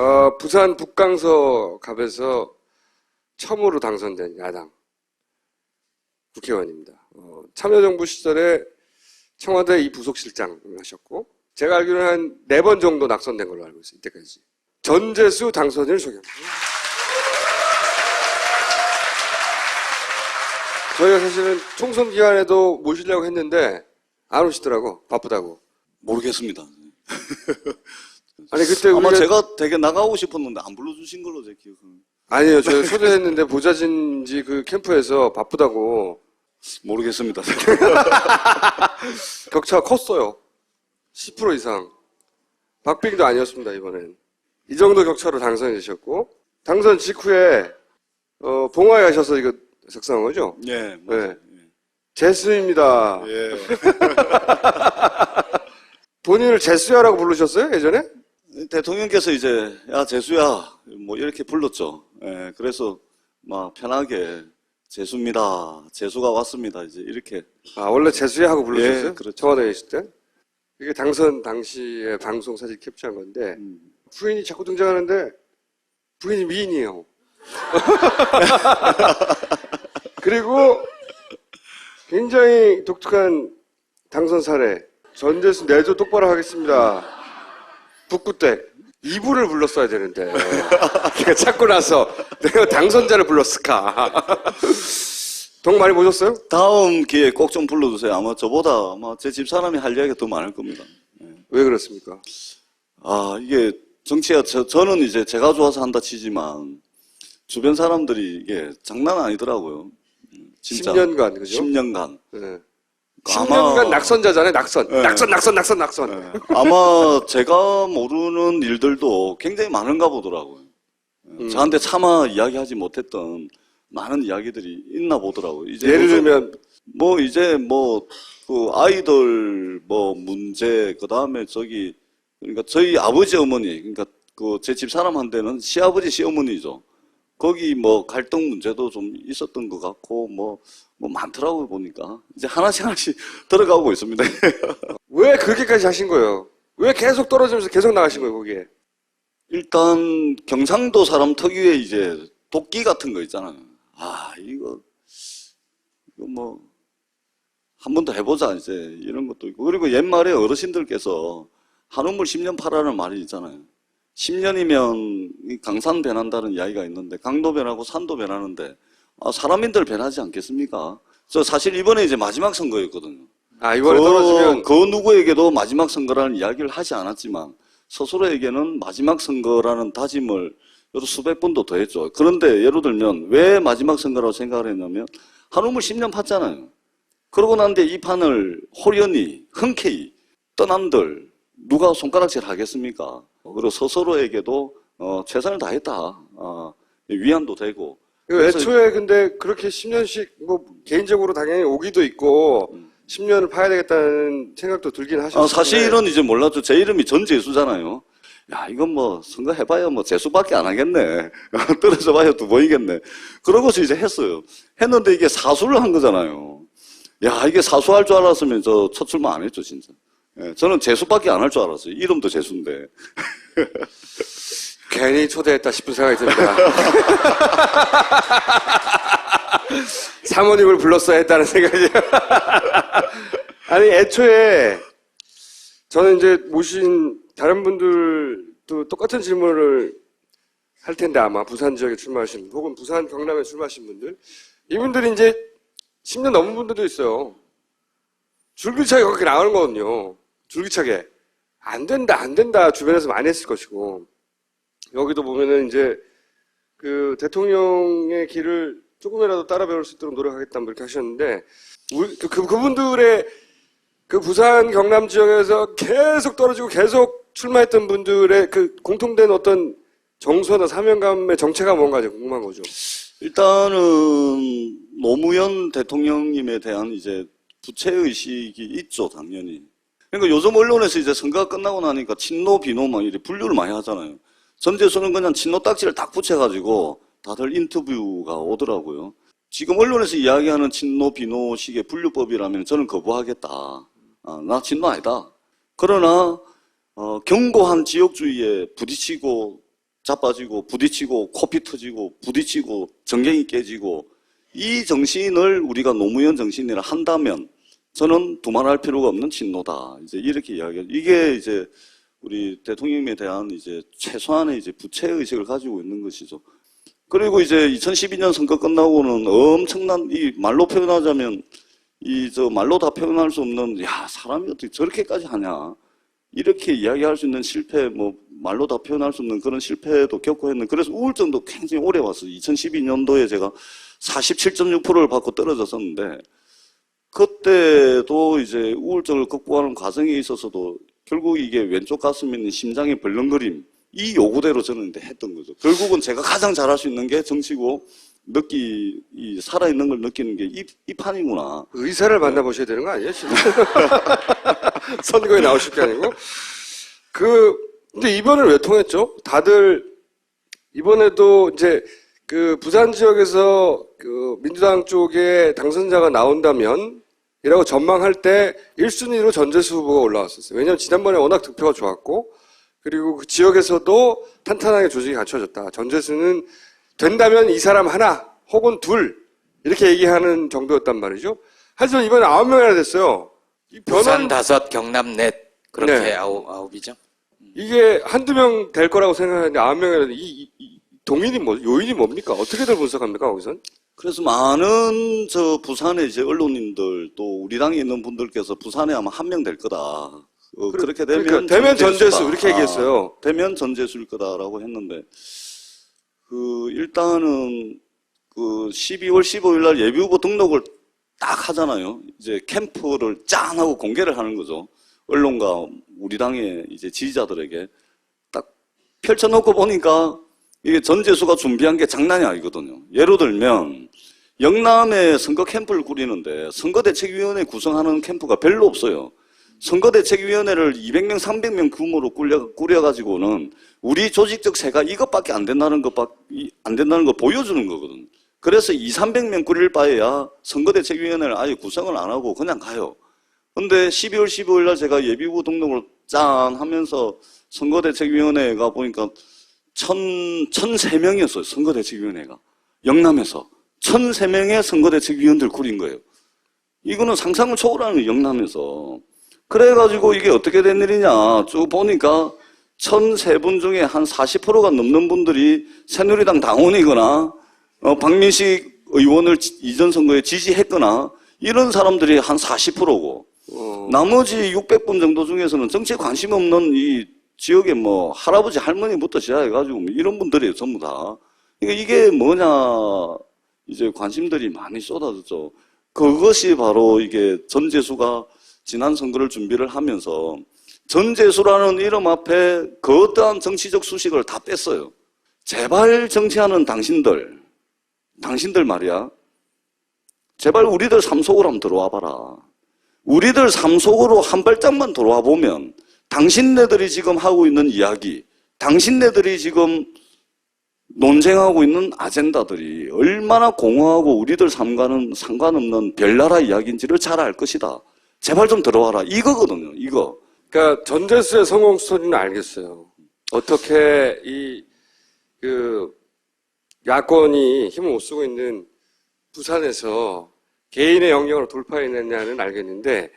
어, 부산 북강서 갑에서 처음으로 당선된 야당 국회의원입니다. 어, 참여정부 시절에 청와대 이 부속실장을 하셨고 제가 알기로는 한 네 번 정도 낙선된 걸로 알고 있어요. 이때까지. 전재수 당선인을 소개합니다. 저희가 사실은 총선 기간에도 모시려고 했는데 안 오시더라고 바쁘다고. 모르겠습니다. 아니 그때 아마 우리가 제가 되게 나가고 싶었는데 안 불러주신 걸로 제 기억은 아니에요. 저희 초대했는데 보자진지 그 캠프에서 바쁘다고 모르겠습니다. 격차가 컸어요. 10% 이상. 박빙도 아니었습니다, 이번엔. 이 정도 격차로 당선이 되셨고, 당선 직후에, 어, 봉화에 가셔서 이거 작성한 거죠? 예, 네. 재수입니다. 예. 본인을 재수야라고 부르셨어요, 예전에? 대통령께서 이제 야 재수야 뭐 이렇게 불렀죠. 예, 그래서 막 편하게 재수입니다. 재수가 왔습니다. 이제 이렇게 아, 원래 재수야 하고 부르셨어요? 예, 그렇죠. 청와대에 계실 때? 이게 당선 당시에 방송 사진 캡처한 건데, 음, 부인이 자꾸 등장하는데 부인이 미인이에요. 그리고 굉장히 독특한 당선 사례. 전재수 내조 똑바로 하겠습니다. 북구 때 이불을 불렀어야 되는데 내가 찾고 나서 내가 당선자를 불렀을까? 돈 많이 모셨어요? 다음 기회에 꼭 좀 불러주세요. 아마 저보다 아마 제 집 사람이 할 이야기가 더 많을 겁니다. 왜 그렇습니까? 아 이게 정치가 저, 저는 이제 제가 좋아서 한다 치지만 주변 사람들이 이게 장난 아니더라고요. 음, 진짜 10년간 그죠? 10년간. 네. 아마- 10년간 낙선자잖아요. 낙선. 네. 낙선, 낙선, 낙선, 낙선. 예. 아마 제가 모르는 일들도 굉장히 많은가 보더라고요. 예, 음. 저한테 차마 이야기하지 못했던 많은 이야기들이 있나 보더라고요. 이제 예를 들면 뭐 이제 뭐 그 아이돌 뭐 문제 그 다음에 저기 그러니까 저희 아버지 어머니 그러니까 그 제 집 사람한테는 시아버지 시어머니죠. 거기 뭐 갈등 문제도 좀 있었던 것 같고 뭐 뭐 많더라고요 보니까 이제 하나씩 하나씩 들어가고 있습니다. 왜 그렇게까지 하신 거예요? 왜 계속 떨어지면서 계속 나가신 거예요, 거기에? 일단 경상도 사람 특유의 이제 도끼 같은 거 있잖아요. 아 이거 이거 뭐 한 번 더 해보자 이제 이런 것도 있고 그리고 옛말에 어르신들께서 한우물 10년 팔아라는 말이 있잖아요. 10년이면 강산 변한다는 이야기가 있는데 강도 변하고 산도 변하는데 아, 사람인들 변하지 않겠습니까? 저 사실 이번에 이제 마지막 선거였거든요. 아, 이번에 그, 떨어지면 그 누구에게도 마지막 선거라는 이야기를 하지 않았지만 스스로에게는 마지막 선거라는 다짐을 여러 수백 번도 더 했죠. 그런데 예를 들면 왜 마지막 선거라고 생각을 했냐면 한우물 10년 팠잖아요. 그러고 난데 이 판을 호련히 흔쾌히 떠남들 누가 손가락질 하겠습니까? 그리고 스스로에게도 어, 최선을 다했다. 어, 위안도 되고 그래서- 애초에 근데 그렇게 10년씩 뭐 개인적으로 당연히 오기도 있고 10년을 파야 되겠다는 생각도 들긴 하셨어요. 아, 사실은 이제 몰랐죠. 제 이름이 전재수잖아요. 야, 이건 뭐, 선거 해봐야 뭐, 재수밖에 안 하겠네. 떨어져 봐야 또 보이겠네. 그러고서 이제 했어요. 했는데 이게 사수를 한 거잖아요. 야, 이게 사수할 줄 알았으면 저 첫 출마 안 했죠, 진짜. 예, 저는 재수밖에 안 할 줄 알았어요. 이름도 재수인데. 괜히 초대했다 싶은 생각이 듭니다. 사모님을 불렀어야 했다는 생각이. 아니, 애초에 저는 이제 모신 다른 분들도 똑같은 질문을 할 텐데 아마 부산 지역에 출마하신 분, 혹은 부산 경남에 출마하신 분들 이분들이 이제 10년 넘은 분들도 있어요. 줄기차게 그렇게 나오는 거거든요. 줄기차게 안 된다 안 된다 주변에서 많이 했을 것이고 여기도 보면은 이제 그 대통령의 길을 조금이라도 따라 배울 수 있도록 노력하겠다 뭐 이렇게 하셨는데 그, 그 그분들의 그 부산 경남 지역에서 계속 떨어지고 계속 출마했던 분들의 그 공통된 어떤 정서나 사명감의 정체가 뭔가 좀 궁금한 거죠. 일단은 노무현 대통령님에 대한 이제 부채의식이 있죠, 당연히. 그러니까 요즘 언론에서 이제 선거가 끝나고 나니까 친노, 비노 막 이렇게 분류를 많이 하잖아요. 전재수는 그냥 친노 딱지를 딱 붙여가지고 다들 인터뷰가 오더라고요. 지금 언론에서 이야기하는 친노, 비노식의 분류법이라면 저는 거부하겠다. 아, 나 친노 아니다. 그러나, 어, 견고한 지역주의에 부딪히고 자빠지고 부딪히고 코피 터지고 부딪히고 전갱이 깨지고 이 정신을 우리가 노무현 정신이라 한다면 저는 두말할 필요가 없는 진노다. 이제 이렇게 이야기해. 이게 이제 우리 대통령에 대한 이제 최소한의 이제 부채 의식을 가지고 있는 것이죠. 그리고 이제 2012년 선거 끝나고는 엄청난 이 말로 표현하자면 이 저 말로 다 표현할 수 없는 야 사람이 어떻게 저렇게까지 하냐 이렇게 이야기할 수 있는 실패 뭐 말로 다 표현할 수 없는 그런 실패도 겪고 했는 그래서 우울증도 굉장히 오래 왔어요. 2012년도에 제가 47.6%를 받고 떨어졌었는데 그때도 이제 우울증을 극복하는 과정에 있어서도 결국 이게 왼쪽 가슴에 있는 심장의 벌렁거림 이 요구대로 저는 했던 거죠. 결국은 제가 가장 잘할 수 있는 게 정치고 느끼 이 살아있는 걸 느끼는 게이 이 판이구나. 의사를 만나보셔야 되는 거 아니에요, 지금? 선거에 나오실 게 아니고. 그, 근데 이번을 왜 통했죠? 다들, 이번에도 이제, 그, 부산 지역에서 그, 민주당 쪽에 당선자가 나온다면, 이라고 전망할 때 1순위로 전재수 후보가 올라왔었어요. 왜냐면 지난번에 워낙 득표가 좋았고, 그리고 그 지역에서도 탄탄하게 조직이 갖춰졌다. 전재수는 된다면 이 사람 하나, 혹은 둘, 이렇게 얘기하는 정도였단 말이죠. 하지만 이번에 아홉 명이나 됐어요. 이 부산 다섯, 경남 넷 그렇게 네. 아홉 아홉이죠. 이게 한두 명 될 거라고 생각하는데 아홉 명이나 이, 이- 이 동인이 뭐 요인이 뭡니까? 어떻게들 분석합니까 거기선? 그래서 많은 저 부산의 이제 언론인들 또 우리 당에 있는 분들께서 부산에 아마 한 명 될 거다. 어, 그래- 그렇게 되면 그러니까 되면 전재수다. 전재수 이렇게 얘기했어요. 아, 되면 전재수일 거다라고 했는데 그 일단은 그 12월 15일 날 예비 후보 등록을 딱 하잖아요. 이제 캠프를 짠 하고 공개를 하는 거죠. 언론과 우리 당의 이제 지지자들에게 딱 펼쳐놓고 보니까 이게 전재수가 준비한 게 장난이 아니거든요. 예를 들면 영남에 선거 캠프를 꾸리는데 선거대책위원회 구성하는 캠프가 별로 없어요. 선거대책위원회를 200명, 300명 규모로 꾸려, 꾸려가지고는 우리 조직적 세가 이것밖에 안 된다는 이- 안 된다는 걸 보여주는 거거든. 그래서 2, 300명 꾸릴 바에야 선거대책위원회를 아예 구성을 안 하고 그냥 가요. 근데 12월 15일 날 제가 예비후 등록을 짠 하면서 선거대책위원회가 보니까 천, 천세 명이었어요. 선거대책위원회가. 영남에서. 천세 명의 선거대책위원들 꾸린 거예요. 이거는 상상을 초월하는 거예요, 영남에서. 그래가지고 이게 어떻게 된 일이냐. 쭉 보니까 천세 분 중에 한 40%가 넘는 분들이 새누리당 당원이거나, 어, 박민식 의원을 지- 이전 선거에 지지했거나, 이런 사람들이 한 40%고, 어, 나머지 600분 정도 중에서는 정치에 관심 없는 이 지역의 뭐 할아버지 할머니부터 시작해가지고 뭐 이런 분들이에요 전부 다. 그러니까 이게 뭐냐 이제 관심들이 많이 쏟아졌죠. 그것이 바로 이게 전재수가 지난 선거를 준비를 하면서 전재수라는 이름 앞에 그 어떠한 정치적 수식을 다 뺐어요. 제발 정치하는 당신들, 당신들 말이야. 제발 우리들 삶 속으로 한번 들어와 봐라. 우리들 삶 속으로 한 발짝만 돌아와 보면 당신네들이 지금 하고 있는 이야기, 당신네들이 지금 논쟁하고 있는 아젠다들이 얼마나 공허하고 우리들 삶과는 상관없는 별나라 이야기인지를 잘 알 것이다. 제발 좀 들어와라. 이거거든요, 이거. 그러니까 전재수의 성공 스토리는 알겠어요. 어떻게 이 그 야권이 힘을 못 쓰고 있는 부산에서 개인의 영역으로 돌파해냈냐는 알겠는데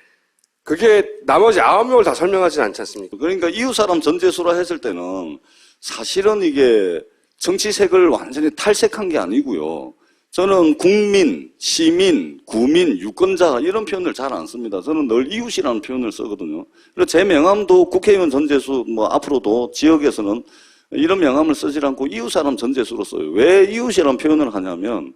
그게 나머지 아홉 명을 다 설명하진 않지 않습니까? 그러니까 이웃 사람 전재수라 했을 때는 사실은 이게 정치색을 완전히 탈색한 게 아니고요. 저는 국민, 시민, 구민, 유권자 이런 표현을 잘 안 씁니다. 저는 늘 이웃이라는 표현을 쓰거든요. 그리고 제 명함도 국회의원 전재수 뭐 앞으로도 지역에서는 이런 명함을 쓰질 않고 이웃 사람 전재수로 써요. 왜 이웃이라는 표현을 하냐면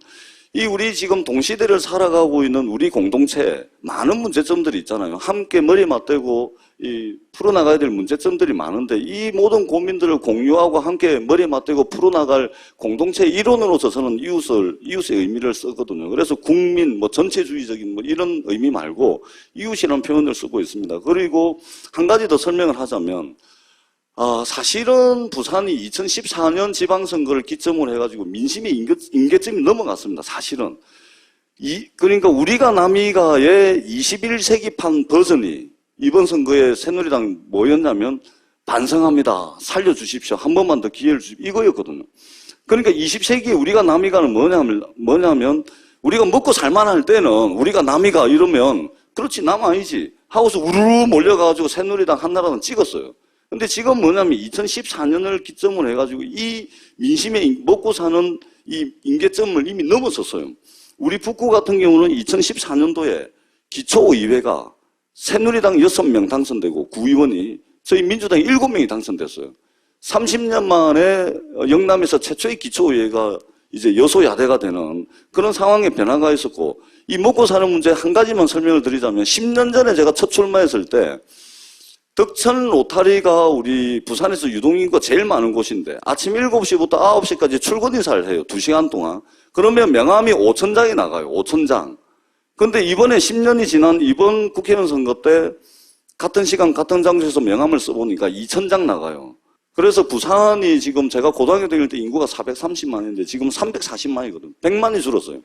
이 우리 지금 동시대를 살아가고 있는 우리 공동체 많은 문제점들이 있잖아요. 함께 머리 맞대고 이 풀어나가야 될 문제점들이 많은데 이 모든 고민들을 공유하고 함께 머리 맞대고 풀어나갈 공동체 일원으로서 저는 이웃을 이웃의 의미를 쓰거든요. 그래서 국민 뭐 전체주의적인 뭐 이런 의미 말고 이웃이라는 표현을 쓰고 있습니다. 그리고 한 가지 더 설명을 하자면 아, 사실은 부산이 2014년 지방선거를 기점으로 해가지고 민심의 임계, 임계점이 넘어갔습니다. 사실은. 이, 그러니까 우리가 남이가의 21세기판 버전이 이번 선거에 새누리당이 뭐였냐면 반성합니다. 살려주십시오. 한 번만 더 기회를 주십시오. 이거였거든요. 그러니까 20세기에 우리가 남이가는 뭐냐면, 뭐냐면, 우리가 먹고 살만할 때는 우리가 남이가 이러면, 그렇지, 남 아니지. 하고서 우르르 몰려가지고 새누리당, 한나라당 찍었어요. 근데 지금 뭐냐면 2014년을 기점으로 해가지고 이 민심의 먹고 사는 이 임계점을 이미 넘어섰어요. 우리 북구 같은 경우는 2014년도에 기초의회가 새누리당 6명 당선되고 구의원이 저희 민주당 7명이 당선됐어요. 30년 만에 영남에서 최초의 기초의회가 이제 여소야대가 되는 그런 상황에 변화가 있었고 이 먹고 사는 문제 한 가지만 설명을 드리자면 10년 전에 제가 첫 출마했을 때 덕천 로타리가 우리 부산에서 유동인구가 제일 많은 곳인데 아침 7시부터 9시까지 출근 인사를 해요. 2시간 동안. 그러면 명함이 5천 장이 나가요. 5천 장. 근데 이번에 10년이 지난 이번 국회의원 선거 때 같은 시간 같은 장소에서 명함을 써보니까 2천 장 나가요. 그래서 부산이 지금 제가 고등학교 다닐 때 인구가 430만인데 지금 340만이거든. 100만이 줄었어요.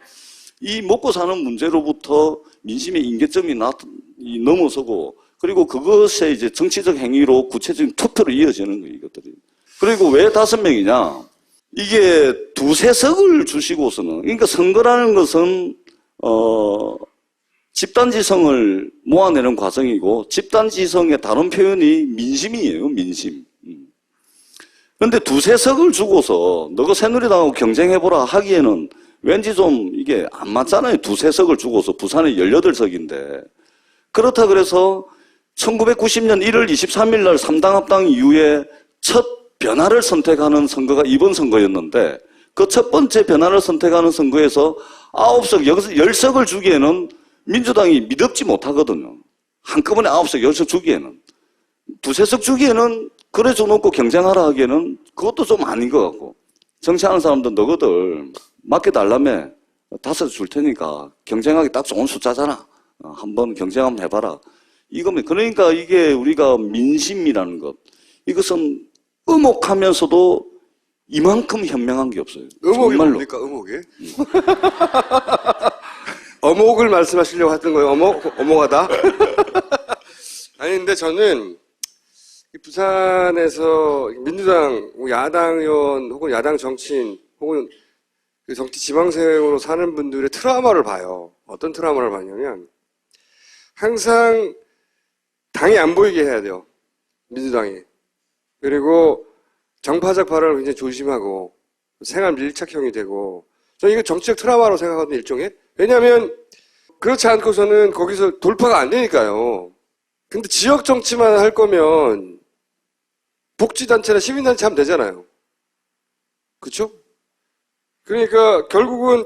이 먹고 사는 문제로부터 민심의 임계점이 나, 이 넘어서고 그리고 그것에 이제 정치적 행위로 구체적인 투표로 이어지는 거예요, 이것들이. 그리고 왜 다섯 명이냐? 이게 두세 석을 주시고서는, 그러니까 선거라는 것은, 어, 집단지성을 모아내는 과정이고, 집단지성의 다른 표현이 민심이에요, 민심. 음. 그런데 두세 석을 주고서, 너가 새누리당하고 경쟁해보라 하기에는 왠지 좀 이게 안 맞잖아요. 두세 석을 주고서 부산에 18석인데. 그렇다 그래서 1990년 1월 23일 날 3당 합당 이후에 첫 변화를 선택하는 선거가 이번 선거였는데 그 첫 번째 변화를 선택하는 선거에서 9석, 10석을 주기에는 민주당이 미덥지 못하거든요. 한꺼번에 9석, 10석 주기에는. 두세 석 주기에는 그래 줘놓고 경쟁하라 하기에는 그것도 좀 아닌 것 같고. 정치하는 사람들 너희들 맡겨달라며 다섯 줄 테니까 경쟁하기 딱 좋은 숫자잖아. 어, 한번 경쟁 한번 해봐라. 이거면 그러니까 이게 우리가 민심이라는 것 이것은 음혹하면서도 이만큼 현명한 게 없어요. 의목이 정말로. 뭡니까, 의목이? 어목을 말씀하시려고 하던 거예요, 어목, 어목하다? 아니, 근데 저는 이 부산에서 민주당, 야당 의원, 혹은 야당 정치인, 혹은 그 정치 지방생으로 사는 분들의 트라우마를 봐요. 어떤 트라우마를 봤냐면, 항상 당이 안 보이게 해야 돼요. 민주당이. 그리고 정파적 발언을 굉장히 조심하고 생활 밀착형이 되고 저는 이거 정치적 트라우마로 생각하거든요, 일종의. 왜냐하면 그렇지 않고서는 거기서 돌파가 안 되니까요. 근데 지역 정치만 할 거면 복지단체나 시민단체 하면 되잖아요. 그쵸? 그러니까 결국은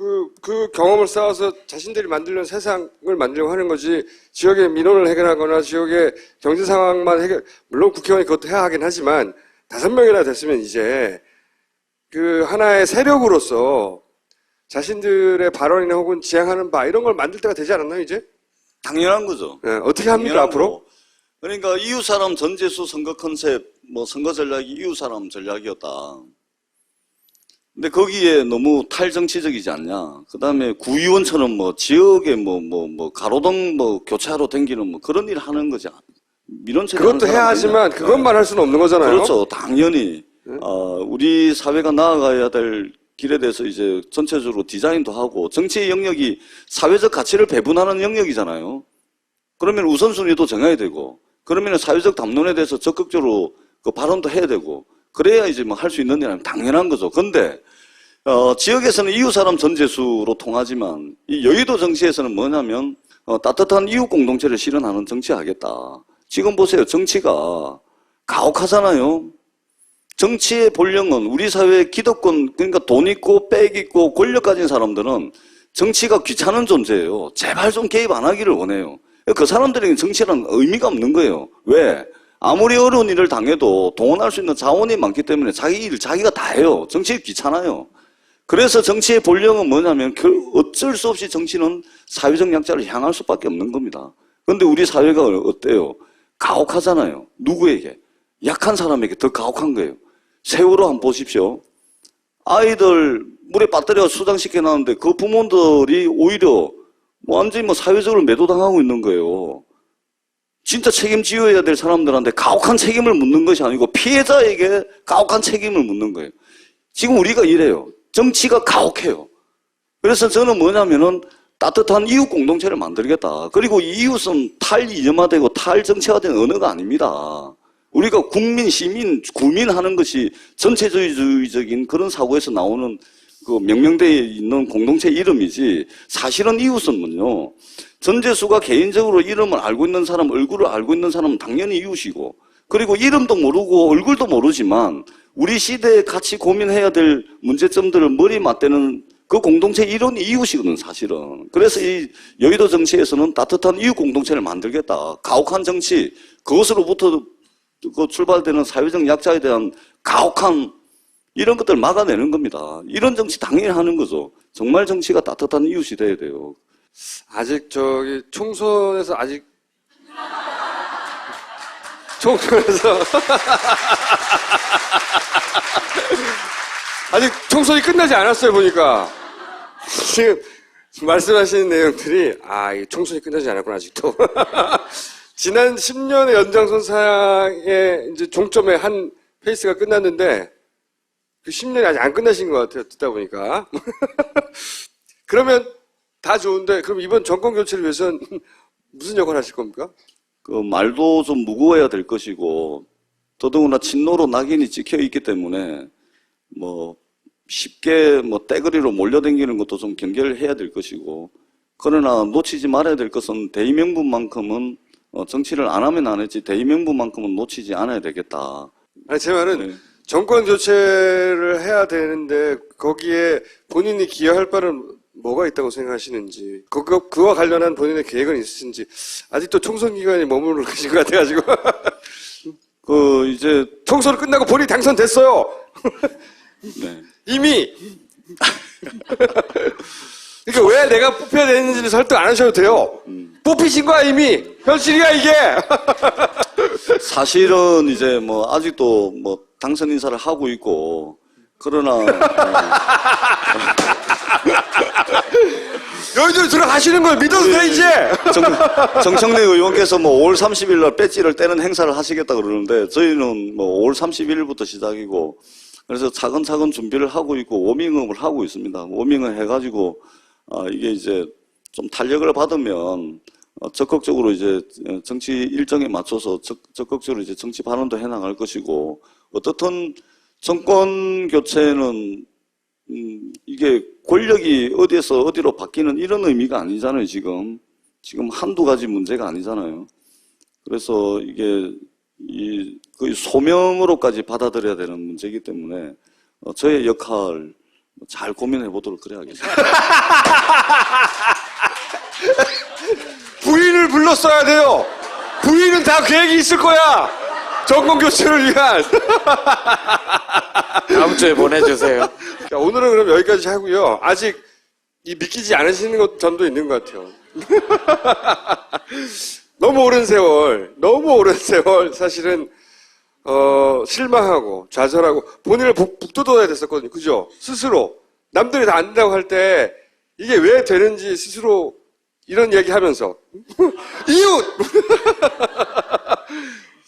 그, 그 경험을 쌓아서 자신들이 만들려는 세상을 만들려고 하는 거지, 지역의 민원을 해결하거나 지역의 경제 상황만 해결, 물론 국회의원이 그것도 해야 하긴 하지만, 다섯 명이나 됐으면 이제, 그 하나의 세력으로서 자신들의 발언이나 혹은 지향하는 바, 이런 걸 만들 때가 되지 않았나요, 이제? 당연한 거죠. 예, 어떻게 합니까, 앞으로? 그러니까 이웃 사람 전재수 선거 컨셉, 뭐 선거 전략이 이웃 사람 전략이었다. 근데 거기에 너무 탈정치적이지 않냐. 그 다음에 구의원처럼 뭐 지역에 뭐, 뭐, 뭐, 가로등 뭐 교차로 댕기는 뭐 그런 일 하는 거지. 민원처리 그것도 해야 하지만, 그것만 할 수는 없는 거잖아요. 그렇죠. 당연히. 어, 우리 사회가 나아가야 될 길에 대해서 이제 전체적으로 디자인도 하고 정치의 영역이 사회적 가치를 배분하는 영역이잖아요. 그러면 우선순위도 정해야 되고 그러면 사회적 담론에 대해서 적극적으로 그 발언도 해야 되고 그래야 이제 뭐 할 수 있는 일은 당연한 거죠. 근데 어, 지역에서는 이웃 사람 전재수로 통하지만 이 여의도 정치에서는 뭐냐면 어, 따뜻한 이웃 공동체를 실현하는 정치하겠다. 지금 보세요. 정치가 가혹하잖아요. 정치의 본령은 우리 사회의 기득권, 그러니까 돈 있고 빽 있고 권력 가진 사람들은 정치가 귀찮은 존재예요. 제발 좀 개입 안 하기를 원해요. 그 사람들에게 정치란 의미가 없는 거예요. 왜? 아무리 어려운 일을 당해도 동원할 수 있는 자원이 많기 때문에 자기 일 자기가 다 해요. 정치 귀찮아요. 그래서 정치의 본령은 뭐냐면 결- 어쩔 수 없이 정치는 사회적 약자를 향할 수밖에 없는 겁니다. 그런데 우리 사회가 어때요? 가혹하잖아요. 누구에게? 약한 사람에게 더 가혹한 거예요. 세월호 한번 보십시오. 아이들 물에 빠뜨려 수장시켜 놨는데 그 부모들이 오히려 완전히 뭐 사회적으로 매도당하고 있는 거예요. 진짜 책임지어야 될 사람들한테 가혹한 책임을 묻는 것이 아니고 피해자에게 가혹한 책임을 묻는 거예요. 지금 우리가 이래요. 정치가 가혹해요. 그래서 저는 뭐냐면은 따뜻한 이웃 공동체를 만들겠다. 그리고 이 이웃은 탈이념화되고 탈정치화된 언어가 아닙니다. 우리가 국민, 시민, 구민 하는 것이 전체주의적인 그런 사고에서 나오는 그 명명대에 있는 공동체 이름이지 사실은 이웃은요. 전재수가 개인적으로 이름을 알고 있는 사람, 얼굴을 알고 있는 사람은 당연히 이웃이고 그리고 이름도 모르고 얼굴도 모르지만 우리 시대에 같이 고민해야 될 문제점들을 머리 맞대는 그 공동체 이론이 이웃이거든 사실은. 그래서 이 여의도 정치에서는 따뜻한 이웃 공동체를 만들겠다. 가혹한 정치 그것으로부터 그 출발되는 사회적 약자에 대한 가혹한 이런 것들 막아내는 겁니다. 이런 정치 당연히 하는 거죠. 정말 정치가 따뜻한 이웃이 돼야 돼요. 아직 저기 총선에서 아직 총선에서 아직 총선이 끝나지 않았어요 보니까 지금 말씀하시는 내용들이 아, 이 총선이 끝나지 않았구나 아직도 지난 10년의 연장선상의 이제 종점에 한 페이스가 끝났는데 그 10년이 아직 안 끝나신 것 같아요 듣다 보니까 그러면 다 좋은데 그럼 이번 정권 교체를 위해서는 무슨 역할 하실 겁니까? 그 말도 좀 무거워야 될 것이고 더더구나 친노로 낙인이 찍혀 있기 때문에 뭐 쉽게 뭐 떼거리로 몰려다니는 것도 좀 경계를 해야 될 것이고 그러나 놓치지 말아야 될 것은 대의명분만큼은 어, 정치를 안 하면 안 했지 대의명분만큼은 놓치지 않아야 되겠다. 아니 제 말은 네. 정권 교체를 해야 되는데 거기에 본인이 기여할 바는 뭐가 있다고 생각하시는지 그거, 그와 관련한 본인의 계획은 있으신지 아직도 총선 기간이 머무르고 계신 것 같아가지고. 그 이제 총선 끝나고 본인이 당선됐어요! 네. 이미! 그러니까 왜 내가 뽑혀야 되는지를 설득 안 하셔도 돼요! 뽑히신 거야 이미! 현실이야 이게! 사실은 이제 뭐 아직도 뭐 당선 인사를 하고 있고 그러나 어, 여의도에 들어가시는 걸 믿어도 돼 이제 정, 정청래 의원께서 뭐 5월 30일 날 배지를 떼는 행사를 하시겠다 그러는데 저희는 뭐 5월 31일부터 시작이고 그래서 차근차근 준비를 하고 있고 워밍업을 하고 있습니다. 워밍을 해가지고 아, 이게 이제 좀 탄력을 받으면 어, 적극적으로 이제 정치 일정에 맞춰서 적, 적극적으로 이제 정치 발언도 해나갈 것이고 어떻든 정권 교체는 음, 이게 권력이 어디에서 어디로 바뀌는 이런 의미가 아니잖아요, 지금. 지금 한두 가지 문제가 아니잖아요. 그래서 이게 이 거의 소명으로까지 받아들여야 되는 문제이기 때문에 어, 저의 역할 잘 고민해 보도록 그래야겠습니다. 부인을 불렀어야 돼요 부인은 다 계획이 있을 거야 정권 교체를 위한 다음 주에 보내주세요. 자, 오늘은 그럼 여기까지 하고요. 아직 이 믿기지 않으시는 것 점도 있는 것 같아요. 너무 오랜 세월, 너무 오랜 세월 사실은 어, 실망하고 좌절하고 본인을 북, 북돋아야 됐었거든요. 그죠? 스스로 남들이 다안 된다고 할 때 이게 왜 되는지 스스로 이런 얘기 하면서 이웃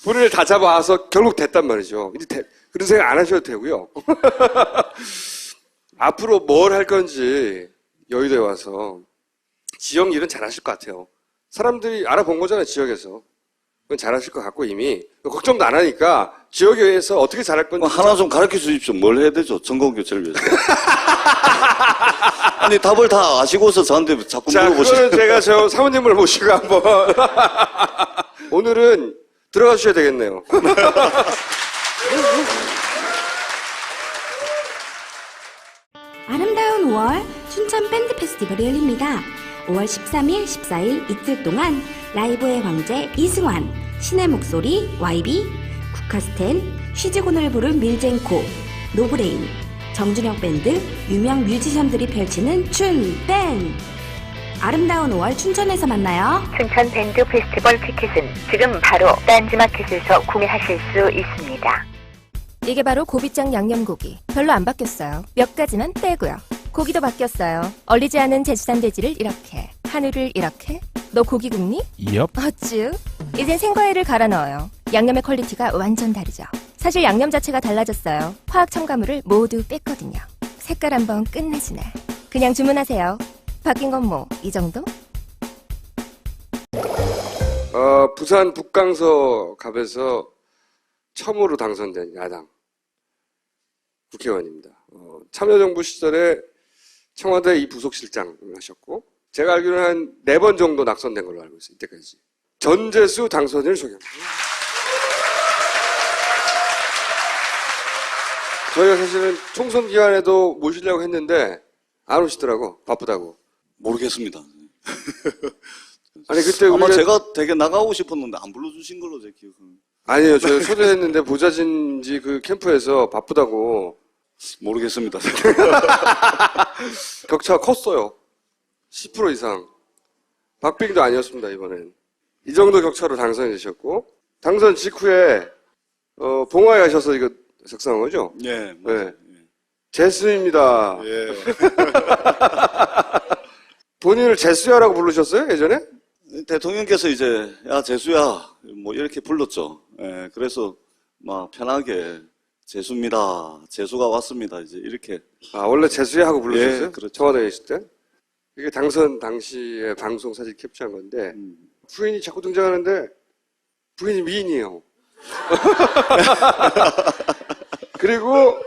본인을 다 잡아와서 결국 됐단 말이죠. 이제 대- 그런 생각 안 하셔도 되고요. 앞으로 뭘 할 건지 여의도에 와서 지역 일은 잘하실 것 같아요. 사람들이 알아본 거잖아요, 지역에서. 그건 잘하실 것 같고 이미 걱정도 안 하니까 지역에서 어떻게 잘할 건지 뭐 하나 좀 가르쳐 주십시오. 뭘 해야 되죠? 정권 교체를 위해서. 아니 답을 다 아시고서 저한테 자꾸 자, 물어보시죠. 그거는 제가 저 사모님을 모시고 한번 오늘은 들어가 주셔야 되겠네요. 아름다운 5월 춘천 밴드 페스티벌이 열립니다. 5월 13일, 14일 이틀 동안 라이브의 황제 이승환, 신의 목소리 YB, 국카스텐, 쉬지곤을 부른 밀젠코, 노브레인, 정준영 밴드, 유명 뮤지션들이 펼치는 춘 밴. 아름다운 5월 춘천에서 만나요. 춘천 밴드 페스티벌 티켓은 지금 바로 딴지마켓에서 구매하실 수 있습니다. 이게 바로 고비장 양념고기. 별로 안 바뀌었어요. 몇 가지만 빼고요. 고기도 바뀌었어요. 얼리지 않은 제주산 돼지를 이렇게, 한우를 이렇게. 너 고기 굽니? 엽. 어쭈? 이젠 생과일을 갈아 넣어요. 양념의 퀄리티가 완전 다르죠. 사실 양념 자체가 달라졌어요. 화학 첨가물을 모두 뺐거든요. 색깔 한번 끝내주네. 그냥 주문하세요. 바뀐 건 뭐, 이 정도? 어, 부산 북강서 갑에서 처음으로 당선된 야당 국회의원입니다. 어, 참여정부 시절에 청와대 이 부속실장 하셨고 제가 알기로는 한 네 번 정도 낙선된 걸로 알고 있어요. 이때까지. 전재수 당선인을 소개합니다. 저희가 사실은 총선 기간에도 모시려고 했는데 안 오시더라고 바쁘다고. 모르겠습니다. 아니 그때 아마 우리가 제가 되게 나가고 싶었는데 안 불러주신 걸로 제 기억은. 아니요, 저 초대했는데 보자진지 그 캠프에서 바쁘다고 모르겠습니다. 격차가 컸어요. 10% 이상. 박빙도 아니었습니다, 이번엔. 이 정도 격차로 당선이 되셨고, 당선 직후에, 어, 봉화에 가셔서 이거 작성한 거죠? 예. 네. 재수입니다. 예. 본인을 재수야라고 부르셨어요, 예전에? 대통령께서 이제 야 재수야 뭐 이렇게 불렀죠. 예, 그래서 막 편하게 재수입니다. 재수가 왔습니다. 이제 이렇게 아, 원래 재수야 하고 불러셨어요? 예, 그렇죠. 청와대에 계실 때? 이게 당선 당시의 방송 사진 캡처한 건데, 음. 부인이 자꾸 등장하는데 부인이 미인이에요. 그리고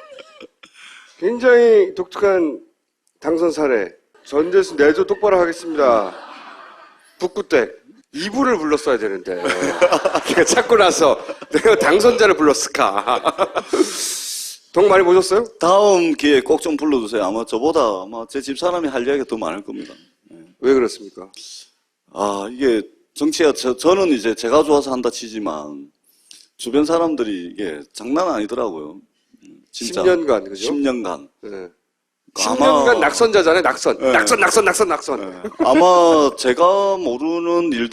굉장히 독특한 당선 사례. 전재수 내조 똑바로 하겠습니다. 북구댁. 이불을 불렀어야 되는데. 걔가 찾고 나서 내가 당선자를 불렀을까. 돈 많이 모셨어요? 다음 기회에 꼭 좀 불러주세요. 아마 저보다 아마 제 집 사람이 할 이야기가 더 많을 겁니다. 왜 그렇습니까? 아 이게 정치가 저, 저는 이제 제가 좋아서 한다 치지만 주변 사람들이 이게 장난 아니더라고요. 음, 진짜 10년간, 그죠? 10년간. 네. 아마- 10년간 낙선자잖아요, 낙선. 네. 낙선, 낙선, 낙선, 낙선. 아마 제가 모르는 일들